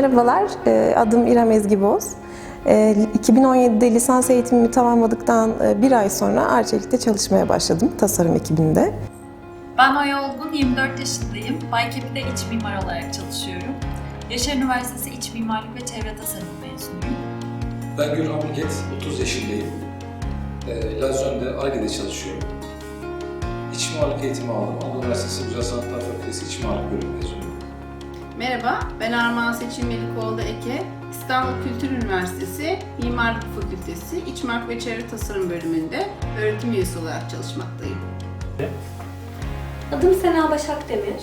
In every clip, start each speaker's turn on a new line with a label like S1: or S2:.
S1: Merhabalar, e, adım İrem Ezgi Boz. E, 2017'de lisans eğitimimi tamamladıktan e, bir ay sonra Arçelik'te çalışmaya başladım tasarım ekibinde.
S2: Ben Oya Olgun, 24 yaşındayım. Baykepi'de iç mimar olarak çalışıyorum. Yaşar Üniversitesi İç Mimarlık ve Çevre Tasarım mezunuyum.
S3: Ben Gürhan Buket, 30 yaşındayım. E, Lazion'da ARGE'de çalışıyorum. İç mimarlık eğitimi aldım. Anadolu Üniversitesi Güzel Sanatlar Fakültesi İç Mimarlık Bölümü mezunuyum.
S4: Merhaba, ben Armağan Seçim Melikoğlu Eke. İstanbul Kültür Üniversitesi Mimarlık Fakültesi İç Mimar ve Çevre Tasarım bölümünde öğretim üyesi olarak çalışmaktayım.
S5: Adım Sena Başak Demir.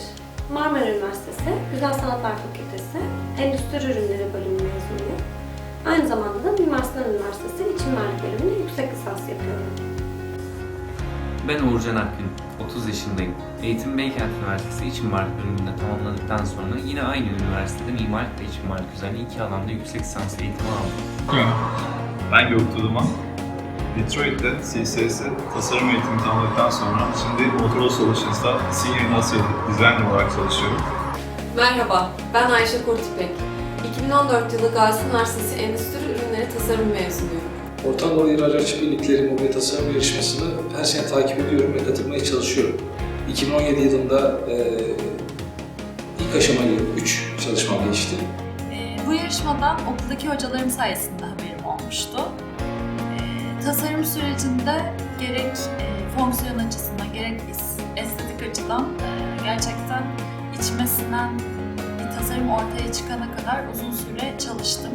S5: Marmara Üniversitesi Güzel Sanatlar Fakültesi Endüstri Ürünleri bölümü mezunuyum.
S6: Ben Uğurcan Akgün, 30 yaşındayım. Eğitim Beykent Üniversitesi İç Mimarlık bölümünde tamamladıktan sonra yine aynı üniversitede mimarlık ve iç mimarlık üzerine iki alanda yüksek lisans eğitimi aldım.
S7: Ben Göktuğ Duman. Detroit'te CSS'e tasarım eğitimi tamamladıktan sonra şimdi Motorola Solutions'ta Senior Industrial Designer olarak çalışıyorum.
S8: Merhaba, ben Ayşe Kurtipek. 2014 yılı Gazi Üniversitesi Endüstri Ürünleri Tasarım mezunuyum.
S3: Orta Anadolu İhracatçı Birlikleri Mobilya Tasarım Yarışması'nı her sene takip ediyorum ve katılmaya çalışıyorum. 2017 yılında e, ilk aşamayı 3 çalışmam geçti.
S2: Ee, bu yarışmadan okuldaki hocalarım sayesinde haberim olmuştu. Ee, tasarım sürecinde gerek e, fonksiyon açısından gerek estetik açıdan e, gerçekten içime sinen bir tasarım ortaya çıkana kadar uzun süre çalıştım.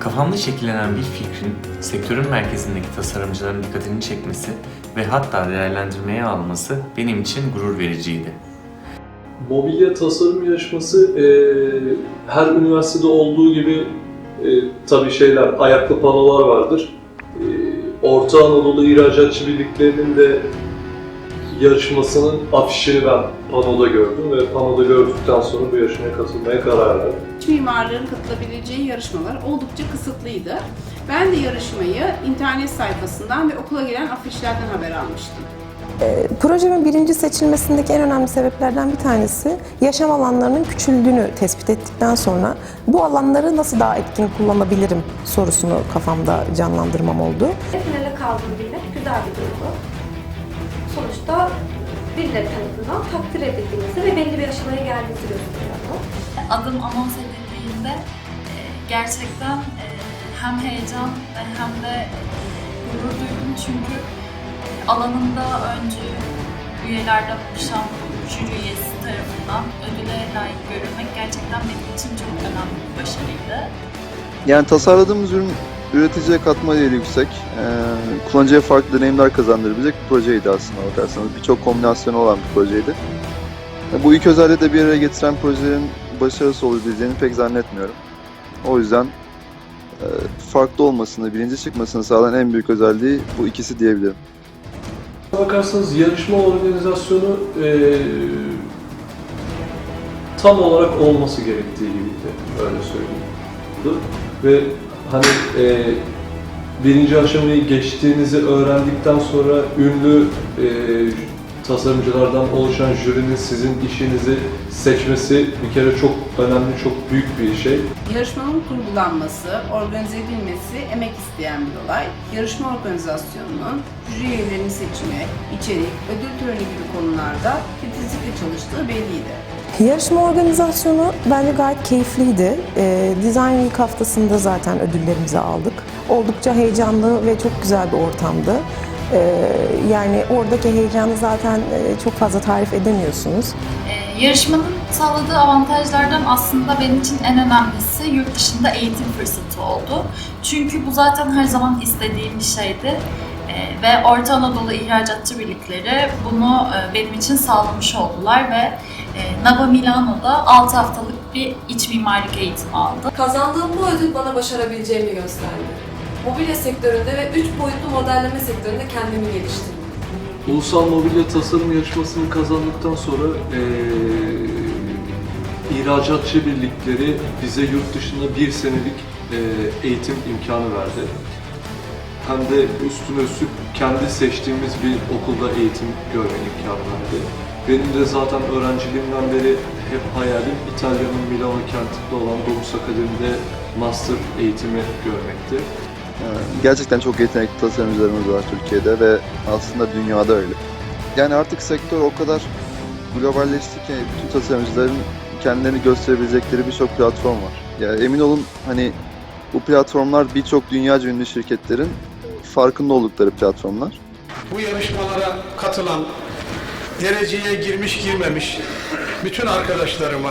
S6: Kafamda şekillenen bir fikrin sektörün merkezindeki tasarımcıların dikkatini çekmesi ve hatta değerlendirmeye alması benim için gurur vericiydi.
S9: Mobilya tasarım yarışması e, her üniversitede olduğu gibi e, tabii şeyler, ayaklı panolar vardır. E, Orta Anadolu İhracatçı Birlikleri'nin de yarışmasının afişini ben panoda gördüm ve panoda gördükten sonra bu yarışmaya katılmaya karar verdim.
S4: İç mimarların katılabileceği yarışmalar oldukça kısıtlıydı. Ben de yarışmayı internet sayfasından ve okula gelen afişlerden haber almıştım.
S1: E, Projemin birinci seçilmesindeki en önemli sebeplerden bir tanesi yaşam alanlarının küçüldüğünü tespit ettikten sonra bu alanları nasıl daha etkin kullanabilirim sorusunu kafamda canlandırmam oldu.
S5: Finale kaldığını bilmek güzel bir duygu. Sonuçta birileri tarafından takdir edildiğinizi ve belli bir aşamaya geldiğinizi gösteriyor.
S2: Adım anons edildiğinde e, gerçekten e, hem heyecan ve hem de e, gurur duydum çünkü alanında öncü üyelerden oluşan jüri üyesi tarafından ödüle layık görülmek gerçekten benim için çok önemli bir başarıydı.
S10: Yani tasarladığımız ürün üreticiye katma değeri yüksek. Ee, kullanıcıya farklı deneyimler kazandırabilecek bir projeydi aslında bakarsanız. Birçok kombinasyonu olan bir projeydi. Ee, Bu ilk özelliği de bir araya getiren projelerin başarısı olabileceğini pek zannetmiyorum. O yüzden e, farklı olmasını, birinci çıkmasını sağlayan en büyük özelliği bu ikisi diyebilirim.
S9: Bakarsanız yarışma organizasyonu e, tam olarak olması gerektiği gibiydi, öyle söyleyeyim. Ve hani e, birinci aşamayı geçtiğinizi öğrendikten sonra ünlü e, tasarımcılardan oluşan jürinin sizin işinizi seçmesi bir kere çok önemli, çok büyük bir şey.
S4: Yarışmanın kurgulanması, organize edilmesi emek isteyen bir olay. Yarışma organizasyonunun jüri üyelerini seçme, içerik, ödül töreni gibi konularda titizlikle çalıştığı belliydi.
S1: Yarışma organizasyonu bence gayet keyifliydi. E, Design Week haftasında zaten ödüllerimizi aldık. Oldukça heyecanlı ve çok güzel bir ortamdı. E, yani oradaki heyecanı zaten e, çok fazla tarif edemiyorsunuz.
S2: Ee, yarışmanın sağladığı avantajlardan aslında benim için en önemlisi yurt dışında eğitim fırsatı oldu. Çünkü bu zaten her zaman istediğim bir şeydi. Ee, ve Orta Anadolu İhracatçı Birlikleri bunu e, benim için sağlamış oldular ve e, Nava Milano'da 6 haftalık bir iç mimarlık eğitimi aldım.
S8: Kazandığım bu ödül bana başarabileceğimi gösterdi. Mobilya sektöründe ve 3 boyutlu modelleme sektöründe kendimi geliştirdim.
S9: Ulusal Mobilya Tasarım Yarışması'nı kazandıktan sonra eee ihracatçı birlikleri bize yurt dışında bir senelik eee, eğitim imkanı verdi. Hem de üstüne üstlük kendi seçtiğimiz bir okulda eğitim görme imkanı. Benim de zaten öğrenciliğimden beri hep hayalim İtalya'nın Milano kentinde olan Domus Akademi'de master eğitimi görmekti.
S10: Ee, Gerçekten çok yetenekli tasarımcılarımız var Türkiye'de ve aslında dünyada öyle. Yani artık sektör o kadar globalleşti ki bütün tasarımcıların kendilerini gösterebilecekleri birçok platform var. Yani emin olun hani bu platformlar birçok dünyaca ünlü şirketlerin farkında oldukları platformlar.
S4: Bu yarışmalara katılan, dereceye girmiş girmemiş bütün arkadaşlarıma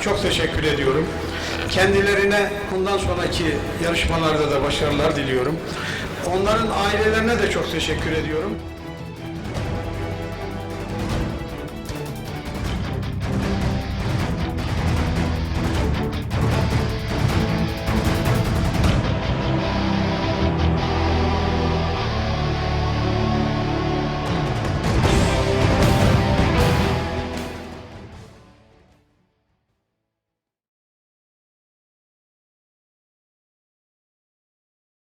S4: çok teşekkür ediyorum. Kendilerine bundan sonraki yarışmalarda da başarılar diliyorum. Onların ailelerine de çok teşekkür ediyorum.